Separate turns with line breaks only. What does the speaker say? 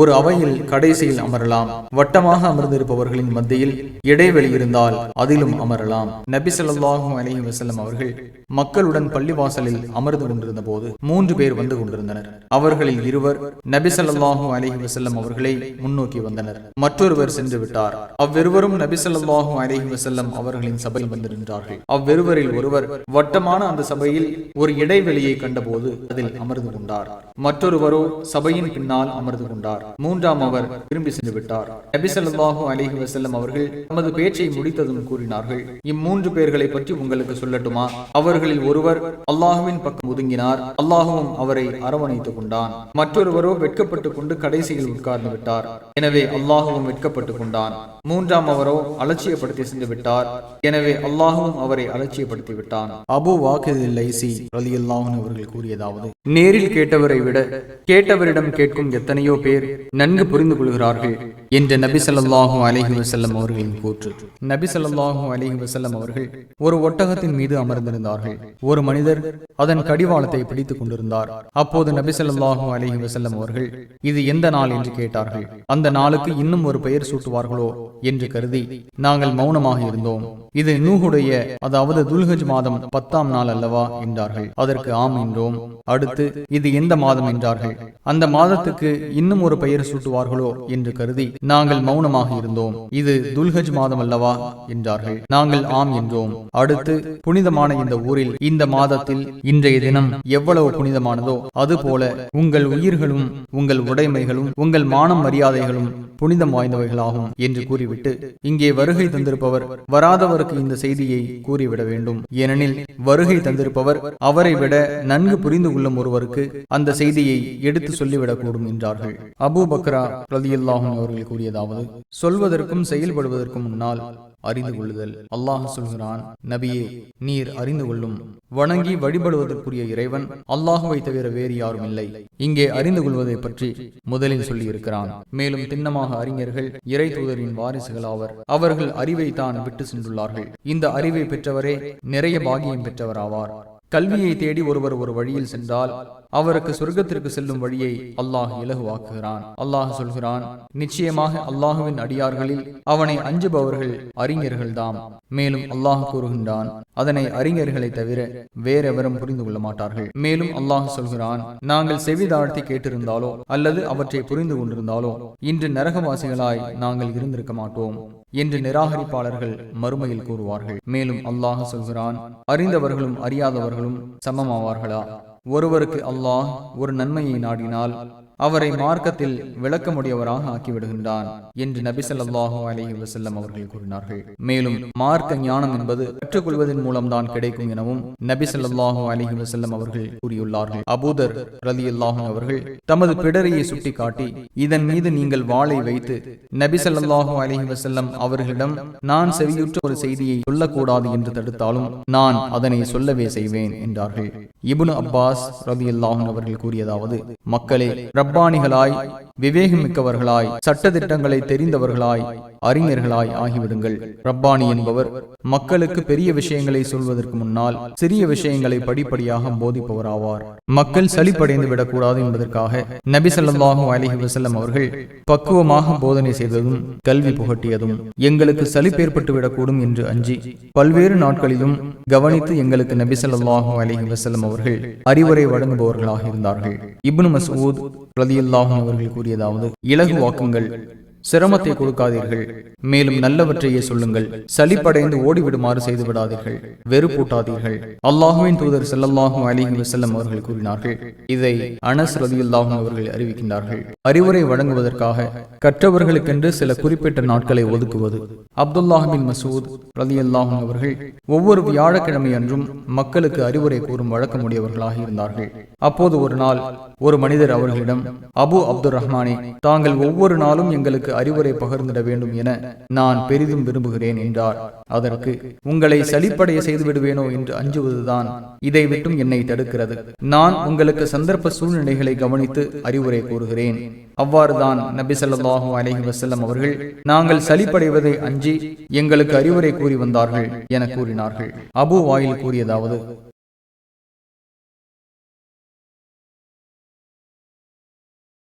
ஒரு அவையில் கடைசியில் அமரலாம். வட்டமாக அமர்ந்திருப்பவர்களின் மத்தியில் இடைவெளி இருந்தால் அதிலும் அமரலாம். நபி சொல்லாஹும் அலைஹி வசல்லம் அவர்கள் மக்களுடன் பள்ளிவாசலில் அமர்ந்து கொண்டிருந்த போது மூன்று பேர் வந்து கொண்டிருந்தனர். அவர்களில் இருவர் நபி சொல்லாஹும் அலைஹி வசல்லம் அவர்களை முன்னோக்கி வந்தனர். மற்றொருவர் சென்று விட்டார். அவ்விருவரும் நபி சொல்லாஹும் அலைஹி வசல்லம் அவர்களின் சபையில் வந்து நின்றார்கள் அவ்விருவரில் ஒருவர் வட்டமான அந்த சபையில் ஒரு இடைவெளியை கண்டபோது அதில் அமர்ந்து கொண்டார். மற்றொருவரோ சபையின் பின்னால் அமர்ந்து கொண்டார். மூன்றாம் அவர் திரும்பி சென்று விட்டார் நபி ஸல்லல்லாஹு அலைஹி வஸல்லம் அவர்கள் தமது பேச்சை முடித்ததும் கூறினார்கள். இம்மூன்று பேர்களை பற்றி உங்களுக்கு சொல்லட்டுமா? அவர்களில் ஒருவர் அல்லாஹுவின் பக்கம் ஒதுங்கினார். அல்லாஹுவும் அவரை அரவணைத்துக் கொண்டான். மற்றொருவரோ வெட்கப்பட்டுக் கொண்டு கடைசியில் உட்கார்ந்து விட்டார். எனவே அல்லாஹுவும் வெட்கப்பட்டுக் கொண்டான். மூன்றாம் அவரோ அலட்சியப்படுத்தி சென்று விட்டார். எனவே அல்லாஹுவும் அவரை அலட்சியப்படுத்தி விட்டான். அபு வாக்கிதில் லைசி ரலியல்லாஹு அவர்கள் கூறியதாவது நேரில் கேட்டவரை விட கேட்டவரிடம் கேட்கும் எத்தனையோ பேர் நன்கு புரிந்து கொள்கிறார்கள் என்ற நபி ஸல்லல்லாஹு அலைஹி வஸல்லம் அவர்களின் கூற்று. நபி ஸல்லல்லாஹு அலைஹி வஸல்லம் அவர்கள் ஒரு ஒட்டகத்தின் மீது அமர்ந்திருந்தார்கள். ஒரு மனிதர் அதன் கடிவாளத்தை பிடித்துக் கொண்டிருந்தார். அப்போது நபி ஸல்லல்லாஹு அலைஹி வஸல்லம் அவர்கள் இது எந்த நாள்? என்று கேட்டார்கள். அந்த நாளுக்கு இன்னும் ஒரு பெயர் சூட்டுவார்களோ? என்று கருதி நாங்கள் மௌனமாக இருந்தோம். இது நூஹுடைய அதாவது துல்ஹஜ் மாதம் பத்தாம் நாள் அல்லவா? என்றார்கள். அதற்கு ஆம் என்றோம். அடுத்து இது எந்த மாதம்? என்றார்கள். அந்த மாதத்துக்கு இன்னும் ஒரு பெயர் சூட்டுவார்களோ? என்று கருதி நாங்கள் மௌனமாக இருந்தோம். இது துல்ஹஜ் மாதம் அல்லவா என்றார்கள். நாங்கள் ஆம் என்றோம். அடுத்து புனிதமான இந்த ஊரில் இந்த மாதத்தில் இன்றைய தினம் எவ்வளவு புனிதமானதோ அதுபோல உங்கள் உயிர்களும் உங்கள் உடைமைகளும் உங்கள் மானம் மரியாதைகளும் புனிதம் வாய்ந்தவைகளாகும் என்று கூறிவிட்டு இங்கே வருகை தந்திருப்பவர் வராதவருக்கு இந்த செய்தியை கூறிவிட வேண்டும். ஏனெனில் வருகை தந்திருப்பவர் அவரை விட நன்கு புரிந்து கொள்ளும் ஒருவருக்கு அந்த செய்தியை எடுத்து சொல்லிவிடக்கூடும் என்றார்கள். அபூ பக்ரா ரலியல்லாஹும் அவர்களுக்கு கூறியதாவது சொல்வதற்கும் செயல்படுவதற்கும் முன்னால் அறிந்து கொள்ளுதல். அல்லாஹ் சொல்கிறான் நபியே நீர் அறிந்து கொள்ளும். வணங்கி வழிபடுவதற்குரிய இறைவன் அல்லாஹுவை தவிர வேறு யாரும் இல்லை. இங்கே அறிந்து கொள்வதை பற்றி முதலில் சொல்லியிருக்கிறான். மேலும் திண்ணமாக அறிஞர்கள் இறை தூதரின் வாரிசுகள் ஆவர். அவர்கள் அறிவை தான் விட்டு சென்றுள்ளார்கள். இந்த அறிவை பெற்றவரே நிறைய பாகியம் பெற்றவராவார். கல்வியை தேடி ஒருவர் ஒரு வழியில் சென்றால் அவருக்கு சொர்க்கத்திற்கு செல்லும் வழியை அல்லாஹ் இலகுவாக்குகிறான். அல்லாஹ் சொல்கிறான் நிச்சயமாக அல்லாஹுவின் அடியார்களில் அவனை அஞ்சுபவர்கள் அறிஞர்கள்தாம். மேலும் அல்லாஹ் கூறுகின்றான் அதனை அறிஞர்களை தவிர வேறெவரும் புரிந்து கொள்ள மாட்டார்கள் மேலும் அல்லாஹ் சொல்கிறான் நாங்கள் செவிதாழ்த்தி கேட்டிருந்தாலோ அல்லது அவற்றை புரிந்து கொண்டிருந்தாலோ இன்று நரகவாசிகளாய் நாங்கள் இருந்திருக்க மாட்டோம் என்று நிராகரிப்பாளர்கள் மறுமையில் கூறுவார்கள். மேலும் அல்லாஹ் சொல்கிறான் அறிந்தவர்களும் அறியாதவர்களும் சமமாவார்களா? ஒருவருக்கு அல்லாஹ் ஒரு நன்மையை நாடினால் அவரை மார்க்கத்தில் விளக்க முடியவராக ஆக்கிவிடுகின்றான் என்று நபிசல்லாஹு அலஹி வசல்லம் அவர்கள் கூறினார்கள். மேலும் மார்க்க ஞானம் என்பது கற்றுக்கொள்வதன் மூலம்தான் கிடைக்கும் எனவும் நபிசல்லாஹு அலஹி வசல்லம் அவர்கள் கூறியுள்ளார்கள். அபூதர் ரலி அல்லாஹும் அவர்கள் தமது பிடரையை சுட்டிக்காட்டி இதன் மீது நீங்கள் வாளை வைத்து நபிசல்லாஹு அலஹி வசல்லம் அவர்களிடம் நான் செவியுற்ற ஒரு செய்தியை சொல்லக்கூடாது என்று தடுத்தாலும் நான் அதனை சொல்லவே செய்வேன் என்றார்கள். இபுன் அப்பாஸ் ரவி ரலியல்லாஹு அவர்கள் கூறியதாவது மக்களே ரப்பானிகளாய் விவேகமிக்கவர்களாய் சட்டதிட்டங்களை தெரிந்தவர்களாய் அறிஞர்களாய் ஆகிவிடுங்கள். ரப்பானி என்பவர் மக்களுக்கு பெரிய விஷயங்களை சொல்வதற்கு முன்னால் சிறிய விஷயங்களை படிப்படியாக போதிப்பவராவார். மக்கள் சலிப்படைந்து விடக்கூடாது என்பதற்காக நபி ஸல்லல்லாஹு அலைஹி அவர்கள் பக்குவமாக போதனை செய்ததும் கல்வி புகட்டியதும் எங்களுக்கு சலிப்பேற்பட்டு விடக்கூடும் என்று அஞ்சி பல்வேறு நாட்களிலும் கவனித்து எங்களுக்கு நபி ஸல்லல்லாஹு அலைஹி வஸல்லம் அவர்கள் அறிவுரை வழங்குபவர்களாக இருந்தார்கள். இப்னு மசூத் ரலியல்லாஹு அவர்கள் கூறியதாவது இலகு வாக்குங்கள். சிரமத்தை கொடுக்காதீர்கள். மேலும் நல்லவற்றையே சொல்லுங்கள். சலிப்படைந்து ஓடிவிடுமாறு செய்து விடாதீர்கள் வெறுப்பூட்டாதீர்கள். அல்லாஹுவின் தூதர் செல்லல்லாஹும் அலிஹி வசல்லம் அவர்கள் கூறினார்கள். இதை அனஸ் ரலியல்லாஹு அவர்கள் அறிவிக்கின்றார்கள். அறிவுரை வழங்குவதற்காக கற்றவர்களுக்கென்று சில குறிப்பிட்ட நாட்களை ஒதுக்குவது. அப்துல்லாஹின் மசூத் ரலியல்லாஹு அவர்கள் ஒவ்வொரு வியாழக்கிழமை அன்றும் மக்களுக்கு அறிவுரை கூறும் வழக்கமுடையவர்களாக இருந்தார்கள். அப்போது ஒரு நாள் ஒரு மனிதர் அவர்களிடம் அபு அப்துல் ரஹ்மானே தாங்கள் ஒவ்வொரு நாளும் எங்களுக்கு அறிவுரை பகிர்ந்திட வேண்டும் என நான் பெரிதும் விரும்புகிறேன் என்றார். அதற்கு உங்களை சலிப்படைய செய்து விடுவேனோ என்று அஞ்சுவதுதான் இதை விட்டும் என்னை தடுக்கிறது. நான் உங்களுக்கு சந்தர்ப்ப சூழ்நிலைகளை கவனித்து அறிவுரை கூறுகிறேன். அவ்வாறுதான் நபி ஸல்லல்லாஹு அலைஹி வஸல்லம் அவர்கள் நாங்கள் சலிப்படைவதை அஞ்சி எங்களுக்கு அறிவுரை கூறி வந்தார்கள் என கூறினார்கள். அபு வாயில் கூறியதாவது